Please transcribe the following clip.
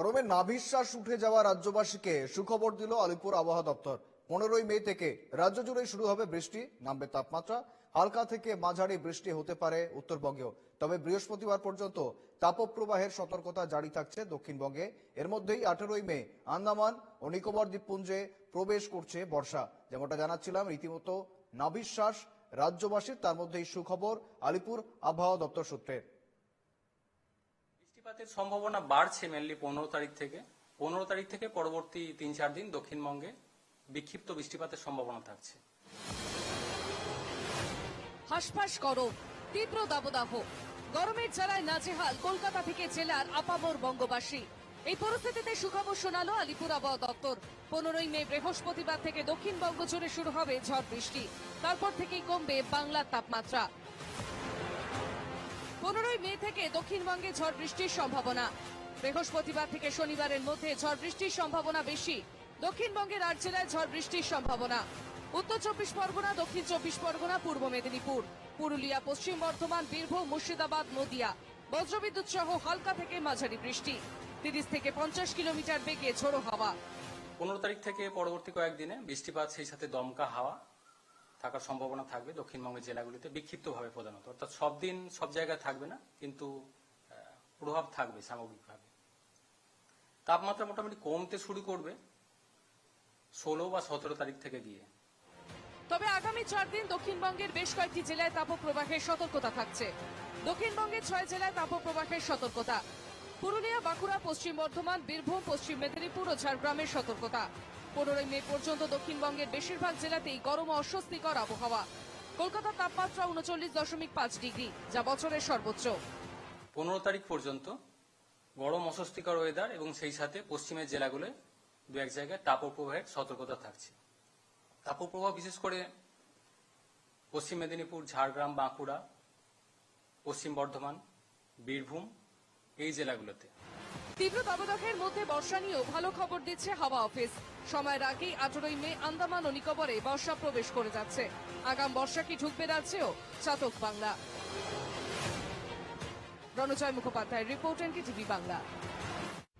গরমে নাভিশ্বাস উঠে যাওয়া রাজ্যবাসীকে সুখবর দিল আলিপুর আবহাওয়া দপ্তর। পনেরোই মে থেকে রাজ্য জুড়ে শুরু হবে বৃষ্টি, নামবে তাপমাত্রা। হালকা থেকে মাঝারি বৃষ্টি হতে পারে উত্তরবঙ্গেও। তবে বৃহস্পতিবার পর্যন্ত তাপপ্রবাহের সতর্কতা জারি থাকছে দক্ষিণবঙ্গে। এর মধ্যেই আঠেরোই মে আন্দামান ও নিকোবর দ্বীপপুঞ্জে প্রবেশ করছে বর্ষা। যেমনটা জানাচ্ছিলাম, রীতিমতো নাভিশ্বাস রাজ্যবাসীর, তার মধ্যেই সুখবর আলিপুর আবহাওয়া দপ্তর সূত্রে। বৃষ্টিপাতের সম্ভাবনা বাড়ছে মেনলি পনেরো তারিখ থেকে। পনেরো তারিখ থেকে পরবর্তী তিন চার দিন দক্ষিণবঙ্গে বিক্ষিপ্ত বৃষ্টিপাতের সম্ভাবনা থাকছে। হাসফাস গরম, তীব্র দাবদাহ। গরমের জ্বালায় নাজেহাল কলকাতা থেকে জেলার আপামর বঙ্গবাসী। এই পরিস্থিতিতে সুখবর শোনালো আলিপুর আবহাওয়া দপ্তর। পনেরোই মে বৃহস্পতিবার থেকে দক্ষিণবঙ্গ জুড়ে শুরু হবে ঝড় বৃষ্টি। তারপর থেকেই কমবে বাংলার তাপমাত্রা। মে থেকে দক্ষিণবঙ্গে ঝড় বৃষ্টির সম্ভাবনা। বৃহস্পতিবার থেকে শনিবারের মধ্যে ঝড় বৃষ্টির সম্ভাবনা বেশি। দক্ষিণবঙ্গের আট জেলায় ঝড় বৃষ্টির সম্ভাবনা। উত্তর চব্বিশ পরগনা, দক্ষিণ চব্বিশ পরগনা, পূর্ব মেদিনীপুর। পুরুলিয়া, পশ্চিম বর্ধমান, বীরভূম, মুর্শিদাবাদ, নদিয়া। বজ্রবিদ্যুৎ সহ হালকা থেকে মাঝারি বৃষ্টি। তিরিশ থেকে পঞ্চাশ কিলোমিটার বেগে ঝোড়ো হাওয়া। পনেরো তারিখ থেকে পরবর্তী কয়েকদিনে বৃষ্টিপাত, সেই সাথে দমকা হাওয়া। থাকার সম্ভাবনা থাকবে দক্ষিণবঙ্গের জেলাগুলিতে বিক্ষিপ্তভাবে প্রধানত। অর্থাৎ সব দিন, সব জায়গায় থাকবে না, কিন্তু প্রভাব থাকবে সামগ্রিকভাবে। তাপমাত্রা মোটামুটি কমতে শুরু করবে ষোলো বা সতেরো তারিখ থেকে গিয়ে। তবে আগামী চার দিন দক্ষিণবঙ্গের বেশ কয়েকটি জেলায় তাপপ্রবাহের সতর্কতা থাকছে। দক্ষিণবঙ্গের ছয় জেলায় তাপপ্রবাহের সতর্কতা। পুরুলিয়া, বাঁকুড়া, পশ্চিম বর্ধমান, বীরভূম, পশ্চিম মেদিনীপুর ও ঝাড়গ্রামের সতর্কতা। পনেরোই মে পর্যন্ত দক্ষিণবঙ্গের বেশিরভাগ জেলাতেই গরম অস্বস্তিকর আবহাওয়া। কলকাতার তাপমাত্রা উনচল্লিশ দশমিক পাঁচ ডিগ্রি, যা বছরের সর্বোচ্চ। পনেরো তারিখ পর্যন্ত গরম, অস্বস্তিকর ওয়েদার এবং সেই সাথে পশ্চিমের জেলাগুলোয় দু এক জায়গায় তাপপ্রবাহের সতর্কতা থাকছে। তাপপ্রবাহ বিশেষ করে পশ্চিম মেদিনীপুর, ঝাড়গ্রাম, বাঁকুড়া, পশ্চিম বর্ধমান, বীরভূম এই জেলাগুলোতে। তীব্র দাবদাহের মধ্যে বর্ষা নিয়েও ভালো খবর দিচ্ছে হাওয়া অফিস। সময়ের আগেই আঠারোই মে আন্দামান ও নিকোবরে বর্ষা প্রবেশ করে যাচ্ছে। আগাম বর্ষা কি ঢুকবে রাজ্যেও? চাতক Bangla. Ranajoy Mukhopadhyay report NK TV Bangla.